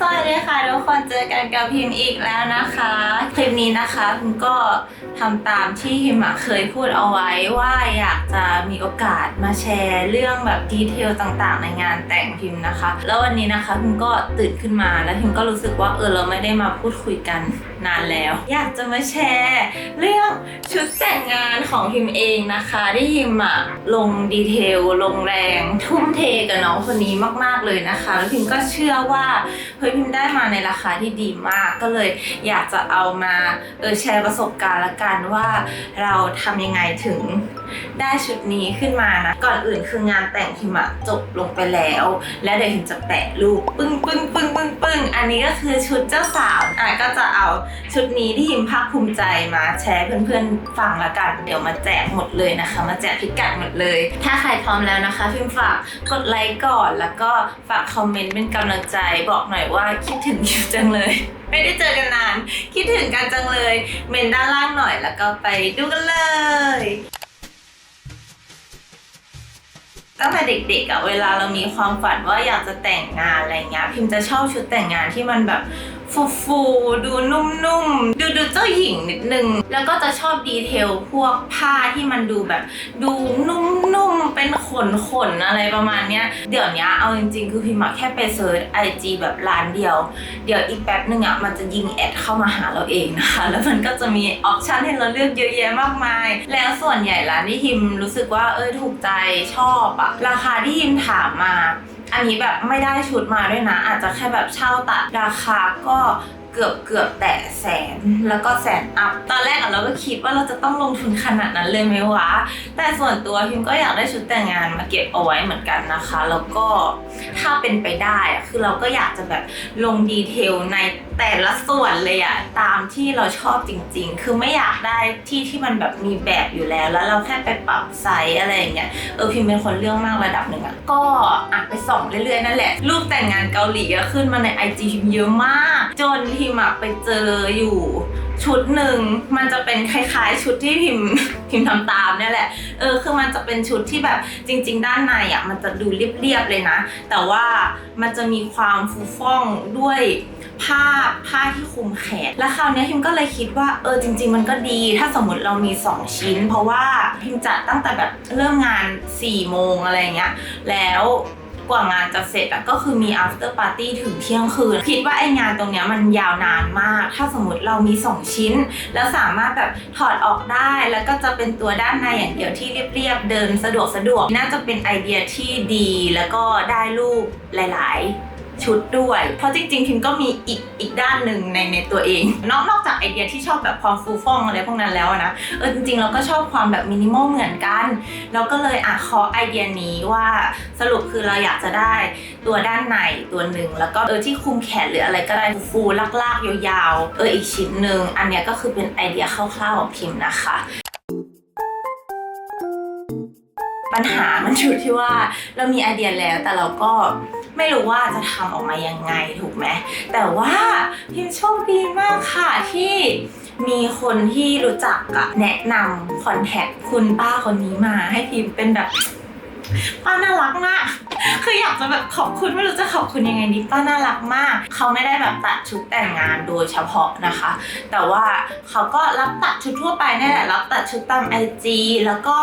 สวัสดีค่ะทุกคนเจอกันกับพิมพ์อีกแล้วนะคะ คลิปนี้นะคะพิมก็ทำตามที่พิมเคยพูดเอาไว้ว่าอยากจะมีโอกาสมาแชร์เรื่องแบบดีเทลต่างๆ ในงานแต่งพิมพ์นะคะ แล้ววันนี้นะคะพิมก็ตื่นขึ้นมาแล้วพิมก็รู้สึกว่าเออเราไม่ได้มาพูดคุยกันนานแล้ว อยากจะมาแชร์เรื่องชุดแต่งงานของพิมเองนะคะที่พิมอะลงดีเทลลงแรงทุ่มเทกับน้องคนนี้มาก ๆเลยนะคะ แล้วพิมก็เชื่อว่าฮ้ยพิมได้มาในราคาที่ดีมาก ก็เลยอยากจะเอามาเออแชร์ประสบการณ์ละกันว่าเราทำยังไงถึงได้ชุดนี้ขึ้นมานะก่อนอื่นคืองานแต่งพิมอะจบลงไปแล้ว แล้วเดี๋ยวพิมจะแปะรูปปึ้งปึ้งปึ้งปึ้งปึ้งอันนี้ก็คือชุดเจ้าสาวอะก็จะเอาชุดนี้ที่พิมภาคภูมิใจมาแชร์เพื่อนๆฟังละกัน เดี๋ยวมาแจกหมดเลยนะคะ มาแจกพิกัดหมดเลย ถ้าใครพร้อมแล้วนะคะ พิมฝากกดไลค์ก่อนแล้วก็ฝากคอมเมนต์เป็นกำลังใจบอกหน่อยว่าคิดถึงยิมจังเลย ไม่ได้เจอกันนาน คิดถึงกันจังเลย เมนด้านล่างหน่อยแล้วก็ไปดูกันเลยตั้งแต่เด็กๆอะเวลาเรามีความฝันว่าอยากจะแต่งงานอะไรเงี้ยพิมจะชอบชุดแต่งงานที่มันแบบ ฟูๆดูนุ่มๆ ดูดูเจ้าหญิงนิดนึง แล้วก็จะชอบดีเทลพวกผ้าที่มันดูแบบ ดูนุ่มๆ เป็นขนๆอะไรประมาณเนี้ย เดี๋ยวนี้เอาจริงๆ คือพิมอะแค่ไปเซิร์ชไอจีแบบร้านเดียว เดี๋ยวอีกแป๊บนึงอะมันจะยิงแอดเข้ามาหาเราเองนะคะ แล้วมันก็จะมีออปชันให้เราเลือกเยอะแยะมากมาย แล้วส่วนใหญ่ร้านที่ฮิมรู้สึกว่าเออถูกใจชอบอะราคาที่ฮิมถามมา อันนี้แบบไม่ได้ชุดมาด้วยนะ อาจจะแค่แบบเช่าตัดราคาก็ เกือบเกือบแต่แสนแล้วก็แสนอัพตอนแรกอะเราก็คิดว่าเราจะต้องลงทุนขนาดนั้นเลยไหมวะ แต่ส่วนตัวพิมก็อยากได้ชุดแต่งงานมาเก็บเอาไว้เหมือนกันนะคะ แล้วก็ถ้าเป็นไปได้อะคือเราก็อยากจะแบบลงดีเทลในแต่ละส่วนเลยอะตามที่เราชอบจริง ๆ คือไม่อยากได้ที่ที่มันแบบมีแบบอยู่แล้ว แล้วเราแค่ไปปรับไซส์อะไรอย่างเงี้ยเออพิมเป็นคนเรื่องมากระดับหนึ่งอะก็อะไปส่องเรื่อยๆนั่นแหละรูปแต่งงานเกาหลีอะขึ้นมาในไอจีพิมเยอะมาก จนพิมอะไปเจออยู่ชุดหนึ่งมันจะเป็นคล้ายๆ ชุดที่พิมพิมทำตามเนี่ยแหละเออคือมันจะเป็นชุดที่แบบจริง ๆ ด้านในอะมันจะดูเรียบๆเลยนะ แต่ว่ามันจะมีความฟูฟ่องด้วยผ้าผ้าที่คลุมแขน แล้วคราวนี้พิมก็เลยคิดว่าเออจริง ๆ มันก็ดี ถ้าสมมติเรามี 2 ชิ้น เพราะว่าพิมจัดตั้งแต่แบบเริ่มงาน4โมงอะไรเงี้ยแล้ว กว่างานจะเสร็จอะก็คือมี after party ถึงเที่ยงคืน คิดว่าไองานตรงเนี้ยมันยาวนานมาก ถ้าสมมติเรามี 2 ชิ้น แล้วสามารถแบบถอดออกได้แล้วก็จะเป็นตัวด้านในอย่างเดียวที่เรียบๆเดินสะดวกสะดวกน่าจะเป็นไอเดียที่ดีแล้วก็ได้รูปหลาย ๆ ชุดด้วย เพราะจริงๆพิมก็มีอีกอีกด้านหนึ่งในในตัวเอง นอกนอกจากไอเดียที่ชอบแบบความฟูฟ่องอะไรพวกนั้นแล้วนะเออจริงๆเราก็ชอบความแบบมินิมอลเหมือนกัน เราก็เลยอะขอไอเดียนี้ว่าสรุปคือเราอยากจะได้ตัวด้านในตัวหนึ่งแล้วก็เออที่คุมแขนหรืออะไรก็ได้ฟูๆลากๆ ยาวๆ เอออีกชิ้นหนึ่งอันเนี้ยก็คือเป็นไอเดียคร่าวๆของพิมพ์นะคะปัญหามันอยู่ที่ว่าเรามีไอเดียแล้วแต่เราก็ ไม่รู้ว่าจะทำออกมายังไงถูกไหมแต่ว่าพิมโชคดีมากค่ะที่มีคนที่รู้จักอะแนะนำคอนแทคคุณป้าคนนี้มาให้พิมเป็นแบบ ป้าน่ารักมาก คืออยากจะแบบขอบคุณไม่รู้จะขอบคุณยังไงดีป้าน่ารักมาก เขาไม่ได้แบบตัดชุดแต่งงานโดยเฉพาะนะคะ แต่ว่าเขาก็รับตัดชุดทั่วไปนี่แหละ รับตัดชุดตามไอจีแล้วก็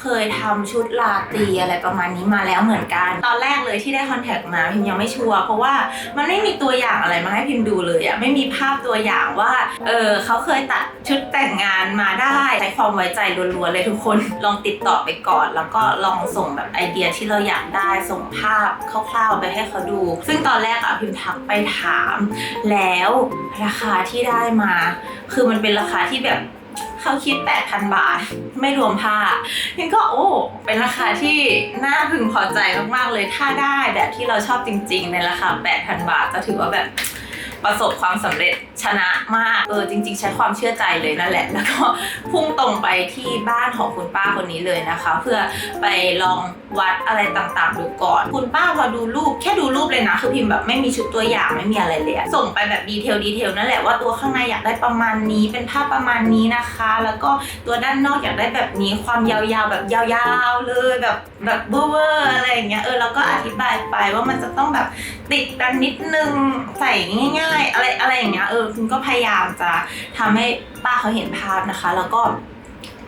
เคยทำชุดลาตีอะไรประมาณนี้มาแล้วเหมือนกัน ตอนแรกเลยที่ได้คอนแทคมาพิมยังไม่ชัวร์เพราะว่ามันไม่มีตัวอย่างอะไรมาให้พิมดูเลยอะไม่มีภาพตัวอย่างว่าเออเขาเคยตัดชุดแต่งงานมาได้ใช้ความไว้ใจล้วนๆเลยทุกคนลองติดต่อไปก่อน แล้วก็ลองส่งแบบไอเดียที่เราอยากได้ส่งภาพคร่าวๆไปให้เขาดู ซึ่งตอนแรกอะพิมทักไปถาม แล้วราคาที่ได้มา คือมันเป็นราคาที่แบบเขาคิด 8,000 บาท ไม่รวมผ้าพิมก็โอ้ เป็นราคาที่น่าพึงพอใจมากๆเลย ถ้าได้แบบที่เราชอบจริง ๆ ในราคา 8,000 บาท จะถือว่าแบบ ประสบความสำเร็จชนะมากเออจริง ๆ ใช้ความเชื่อใจเลยนั่นแหละ แล้วก็พุ่งตรงไปที่บ้านของคุณป้าคนนี้เลยนะคะ เพื่อไปลองวัดอะไรต่างๆดูก่อน คุณป้าพอดูรูปแค่ดูรูปเลยนะ คือพิมพ์แบบไม่มีชุดตัวอย่างไม่มีอะไรเลยส่งไปแบบดีเทลดีเทลนั่นแหละว่าตัวข้างในอยากได้ประมาณนี้ เป็นภาพประมาณนี้นะคะ แล้วก็ตัวด้านนอกอยากได้แบบนี้ความยาวๆแบบยาวๆเลยแบบแบบเวอร์ๆอะไรอย่างเงี้ยเออแล้วก็อธิบายไปว่ามันจะต้องแบบติดกันนิดนึงใส่ง่ายอะไรอะไรอย่างเงี้ยเออคุณก็พยายามจะทำให้ป้าเขาเห็นภาพนะคะ แล้วก็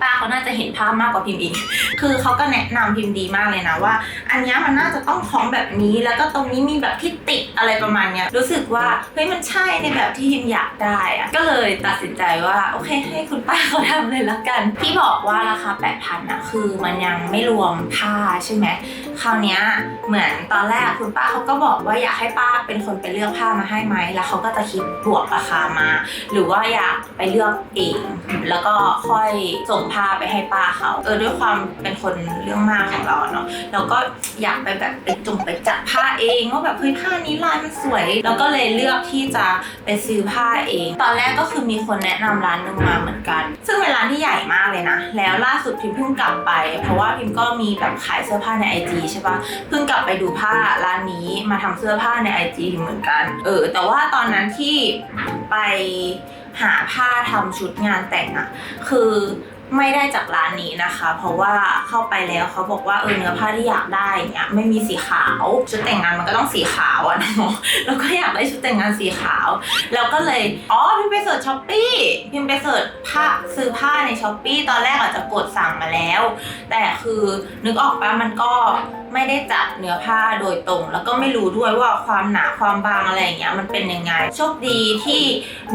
ป้าเขาน่าจะเห็นภาพมากกว่าพิมพ์อีก คือเขาก็แนะนำพิมพ์ดีมากเลยนะว่า อันนี้มันน่าจะต้องคล้องแบบนี้ แล้วก็ตรงนี้มีแบบที่ติดอะไรประมาณเนี้ย รู้สึกว่าเฮ้ยมันใช่ในแบบที่พิมอยากได้อะก็เลยตัดสินใจว่าโอเคให้คุณป้าเขาทำเลยละกัน ที่บอกว่าราคา8,000นอะคือมันยังไม่รวมผ้าใช่ไหมคราวนี้เหมือนตอนแรกคุณป้าเขาก็บอกว่าอยากให้ป้าเป็นคนไปเลือกผ้ามาให้ไหมแล้วเขาก็จะคิดบวกราคามา หรือว่าอยากไปเลือกเอง แล้วก็ค่อยส่งผ้าไปให้ป้าเขา เออด้วยความเป็นคนเรื่องมากของเราเนาะเราก็อยากไปแบบไปจงไปจัดผ้าเองว่าแบบเฮ้ยผ้านี้ลายมันสวย แล้วก็เลยเลือกที่จะไปซื้อผ้าเอง ตอนแรกก็คือมีคนแนะนำร้านหนึ่งมาเหมือนกัน ซึ่งเป็นร้านที่ใหญ่มากเลยนะ แล้วล่าสุดพิมเพิ่งกลับไป เพราะว่าพิมก็มีแบบขายเสื้อผ้าในไอจีใช่ปะเพิ่งกลับไปดูผ้าร้านนี้มาทำเสื้อผ้าในไอจีเหมือนกัน เออ แต่ว่าตอนนั้นที่ไปหาผ้าทำชุดงานแต่งอะคือ ไม่ได้จากร้านนี้นะคะ เพราะว่าเข้าไปแล้วเขาบอกว่าเออเนื้อผ้าที่อยากได้เนี่ยไม่มีสีขาวชุดแต่งงานมันก็ต้องสีขาวอะเนาะแล้วก็อยากได้ชุดแต่งงานสีขาว แล้วก็เลยอ๋อพิมไปเสิร์ชช้อปปี้พิมไปเสิร์ชผ้าซื้อผ้าในช้อปปี้ตอนแรกอาจจะกดสั่งมาแล้ว แต่คือนึกออกปะมันก็ ไม่ได้จับเนื้อผ้าโดยตรง แล้วก็ไม่รู้ด้วยว่าความหนาความบางอะไรอย่างเงี้ยมันเป็นยังไงโชคดีที่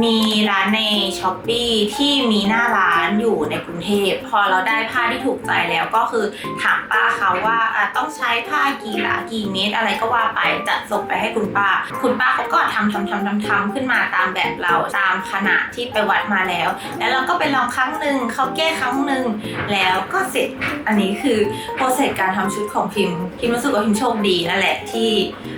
มีร้านในช้อปปีที่มีหน้าร้านอยู่ในกรุงเทพพอเราได้ผ้าที่ถูกใจแล้วก็คือถามป้าเขาว่าต้องใช้ผ้ากี่หลากี่เมตร อะไรก็ว่าไปจะส่งไปให้คุณป้า คุณป้าเขาก็ทำทำทำทำทำขึ้นมาตามแบบเราตามขนาดที่ไปวัดมาแล้ว แล้วเราก็ไปลองครั้งหนึ่งเขาแก้ครั้งหนึ่งแล้วก็เสร็จอันนี้คือโปรเซสการทำชุดของพิมพ์ พิมรู้สึกว่าพิมโชคดีนั่นแหละที่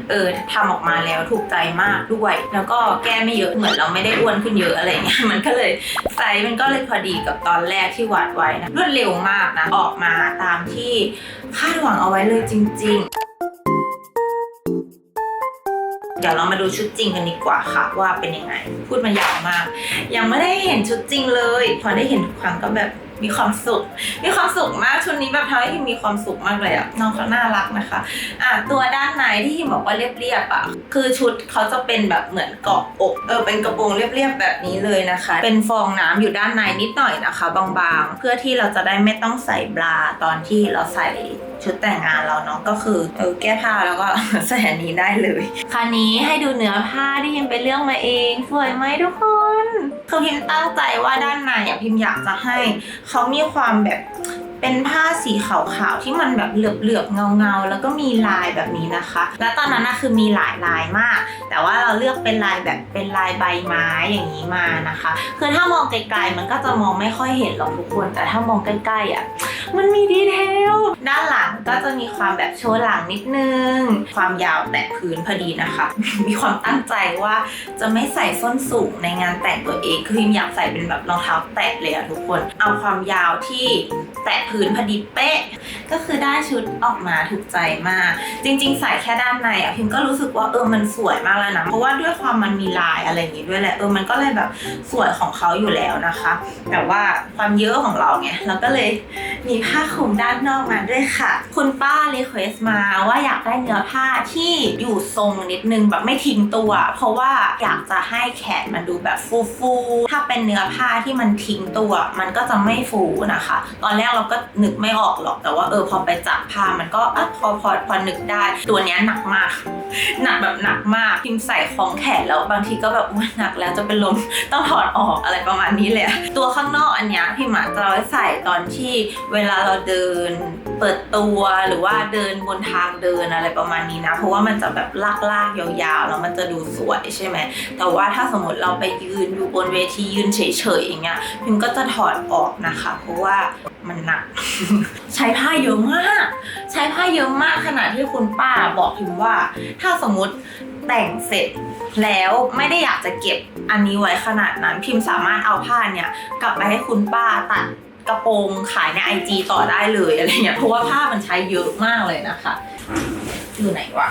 เออทำออกมาแล้วถูกใจมากด้วย แล้วก็แก้ไม่เยอะเหมือนเราไม่ได้อ้วนขึ้นเยอะอะไรเงี้ยมันก็เลยไซส์มันก็เลยพอดีกับตอนแรกที่วัดไว้นะรวดเร็วมากนะออกมาตามที่คาดหวังเอาไว้เลยจริง ๆเดี๋ยวเรามาดูชุดจริงกันดีกว่าค่ะ ว่าเป็นยังไง พูดมายาวมาก ยังไม่ได้เห็นชุดจริงเลย พอได้เห็นทุกครั้งก็แบบ มีความสุข มีความสุขมากชุดนี้แบบทำให้พิมมีความสุขมากเลยอะน้องเขาน่ารักนะคะ อะตัวด้านในที่พิมบอกว่าเรียบๆอะคือชุดเขาจะเป็นแบบเหมือนเกาะอกเออเป็นกระโปรงเรียบๆแบบนี้เลยนะคะ เป็นฟองน้ำอยู่ด้านในนิดหน่อยนะคะ บางๆ เพื่อที่เราจะได้ไม่ต้องใส่บราตอนที่เราใส่ชุดแต่งงานเราเนาะก็คือเออแก้ผ้าแล้วก็ใส่อันนี้ได้เลย คราวนี้ให้ดูเนื้อผ้าที่พิมไปเลือกมาเอง สวยไหมทุกคนคือพิมตั้งใจว่าด้านในอะพิมอยากจะให้เขามีความแบบ เป็นผ้าสีขาวๆที่มันแบบเหลือบๆเงาๆ แล้วก็มีลายแบบนี้นะคะ และตอนนั้นนะคือมีหลายลายมาก แต่ว่าเราเลือกเป็นลายแบบเป็นลายใบไม้อย่างนี้มานะคะ คือถ้ามองไกลๆมันก็จะมองไม่ค่อยเห็นหรอกทุกคน แต่ถ้ามองใกล้ๆอะมันมีดีเทลด้านหลังก็จะมีความแบบโชว์หลังนิดนึง ความยาวแตะพื้นพอดีนะคะ มีความตั้งใจว่าจะไม่ใส่ส้นสูงในงานแต่งตัวเองคือพิมอยากใส่เป็นแบบรองเท้าแตะเลยอะทุกคน เอาความยาวที่แตะพื้นพอดีเป๊ะ ก็คือได้ชุดออกมาถูกใจมาก จริง ๆ ใส่แค่ด้านในอะพิมก็รู้สึกว่าเออมันสวยมากแล้วนะ เพราะว่าด้วยความมันมีลายอะไรอย่างงี้ด้วยแหละเออมันก็เลยแบบสวยของเขาอยู่แล้วนะคะ แต่ว่าความเยอะของเราไงเราก็เลยมีผ้าคลุมด้านนอกมาด้วยค่ะ คุณป้ารีเควสมาว่าอยากได้เนื้อผ้าที่อยู่ทรงนิดนึงแบบไม่ทิ้งตัว เพราะว่าอยากจะให้แขนมันดูแบบฟูๆถ้าเป็นเนื้อผ้าที่มันทิ้งตัว มันก็จะไม่ฟูนะคะ ตอนแรกเราก็นึกไม่ออกหรอกแต่ว่าเออพอไปจับผ้ามันก็อะพอพอพอนึกได้ ตัวเนี้ยหนักมาก หนักแบบหนักมากพิมพ์ใส่คล้องแขนแล้วบางทีก็แบบอุ๊ยหนักแล้วจะเป็นลมต้องถอดออกอะไรประมาณนี้เลยตัวข้างนอกอันเนี้ยพิมจจะเอาไว้ใส่ตอนที่เวลาเราเดิน เปิดตัวหรือว่าเดินบนทางเดินอะไรประมาณนี้นะ เพราะว่ามันจะแบบลากลากๆยาวๆ แล้วมันจะดูสวยใช่ไหมแต่ว่าถ้าสมมติเราไปยืนอยู่บนเวทียืนเฉยๆอย่างเงี้ยพิมก็จะถอดออกนะคะ เพราะว่ามันหนัก ใช้ผ้าเยอะมาก ใช้ผ้าเยอะมากขนาดที่คุณป้าบอกพิมว่า ถ้าสมมติแต่งเสร็จแล้วไม่ได้อยากจะเก็บอันนี้ไว้ขนาดนั้น พิมพ์สามารถเอาผ้าเนี่ย กลับไปให้คุณป้าตัด กระโปรงขายในไอจต่อได้เลยอะไรเงี้ยเพราะว่าผ้ามันใช้เยอะมากเลยนะคะ อยู่ไหนวะ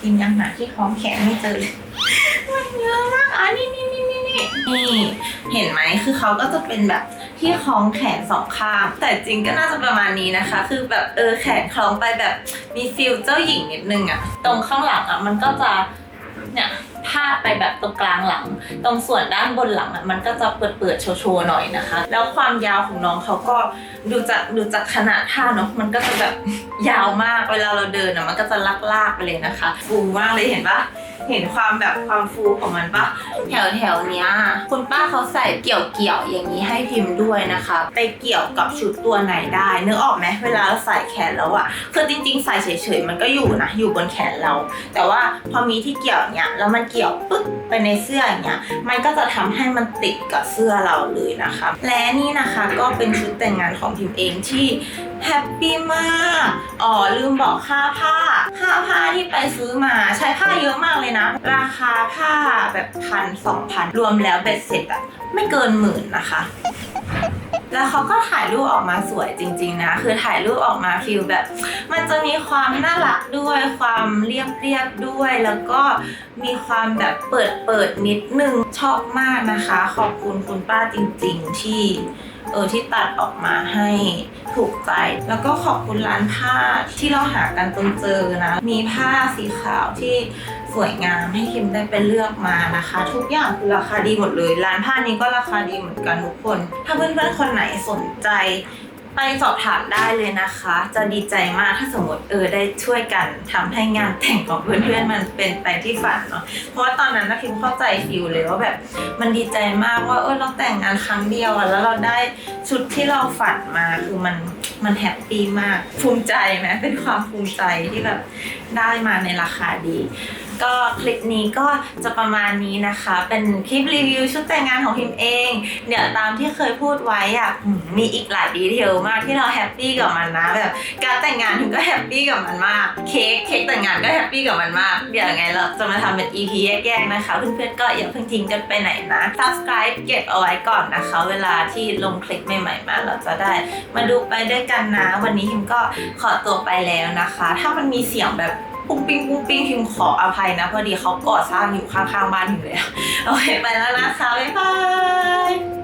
พิมพ์ยังหาที่คล้องแขนไม่เจอเลยมันเยอะมากอะนี่นี่นี่นี่นี่นี่เห็นไหมคือเขาก็จะเป็นแบบที่คล้องแขนสองข้าง แต่จริงก็น่าจะประมาณนี้นะคะ คือแบบเออแขนคล้องไปแบบมีฟิลเจ้าหญิงนิดนึงอะตรงข้างหลังอะมันก็จะเนี่ย พาดไปแบบตรงกลางหลัง ตรงส่วนด้านบนหลังอะมันก็จะเปิดเปิดโชว์ๆหน่อยนะคะ แล้วความยาวของน้องเขาก็ดูจากดูจากขนาดผ้าเนาะมันก็จะแบบยาวมากเวลาเราเดินอะมันก็จะลากๆไปเลยนะคะ ฟูมากเลยเห็นปะเห็นความแบบความฟูของมันปะแถวแถวๆเนี้ยคุณป้าเขาใส่เกี่ยวเกี่ยวๆอย่างนี้ให้พิมพ์ด้วยนะคะ ไปเกี่ยวกับชุดตัวไหนได้นึกออกไหมเวลาเราใส่แขนแล้วอะคือจริง ๆ ใส่เฉยๆมันก็อยู่นะอยู่บนแขนเรา แต่ว่าพอมีที่เกี่ยวเงี้ยแล้วมันเกี่ยวปึ๊บไปในเสื้ออย่างเงี้ยมันก็จะทำให้มันติดกับเสื้อเราเลยนะคะ และนี่นะคะก็เป็นชุดแต่งงานของพิมเองที่แฮปปี้มากอ๋อลืมบอกค่าผ้า ค่าผ้าที่ไปซื้อมาใช้ผ้าเยอะมากเลยนะ ราคาผ้าแบบพันสองพันรวมแล้วเบ็ดเสร็จอะไม่เกินหมื่นนะคะ แล้วเขาก็ถ่ายรูปออกมาสวยจริง ๆ นะ คือถ่ายรูปออกมาฟิลแบบ มันจะมีความน่ารักด้วย ความเรียบเรียบๆด้วย แล้วก็มีความแบบเปิดเปิดๆนิดนึง ชอบมากนะคะ ขอบคุณคุณป้าจริง ๆ ที่เออที่ตัดออกมาให้ถูกใจ แล้วก็ขอบคุณร้านผ้าที่เราหากันจนเจอนะ มีผ้าสีขาวที่ สวยงามให้คิมได้ไปเลือกมานะคะ ทุกอย่างคือราคาดีหมดเลย ร้านผ้านี้ก็ราคาดีเหมือนกันทุกคน ถ้าเพื่อนๆคนไหนสนใจไปสอบถามได้เลยนะคะ จะดีใจมากถ้าสมมติเออได้ช่วยกันทำให้งานแต่งของเพื่อนๆมันเป็นไปที่ฝันเนาะเพราะว่าตอนนั้นนะพิมเข้าใจฟิลเลยว่าแบบมันดีใจมากว่าเออเราแต่งงานครั้งเดียวอะแล้วเราได้ชุดที่เราฝันมาคือมันมันแฮปปี้มากภูมิใจไหมเป็นความภูมิใจที่แบบได้มาในราคาดี ก็คลิปนี้ก็จะประมาณนี้นะคะ เป็นคลิปรีวิวชุดแต่งงานของพิมเอง เดี๋ยวตามที่เคยพูดไว้อะมีอีกหลายดีเทลมากที่เราแฮปปี้กับมันนะแบบการแต่งงานพิมก็แฮปปี้กับมันมาก เค้กเค้กแต่งงานก็แฮปปี้กับมันมาก เดี๋ยวยังไงเราจะมาทำเป็น EP แยกๆนะคะ เพื่อนๆก็อย่าเพิ่งทิ้งกันไปไหนนะ subscribe เก็บเอาไว้ก่อนนะคะ เวลาที่ลงคลิปใหม่ๆมาเราจะได้ มาดูไปด้วยกันนะ วันนี้พิมก็ขอตัวไปแล้วนะคะ ถ้ามันมีเสียงแบบ ปุ้งปิ้งปุ้งปิ้งพิมขออภัยนะ พอดีเขาก่อสร้างอยู่ข้างๆบ้านพิมเลยโอเคไปแล้วนะคะบ๊ายบาย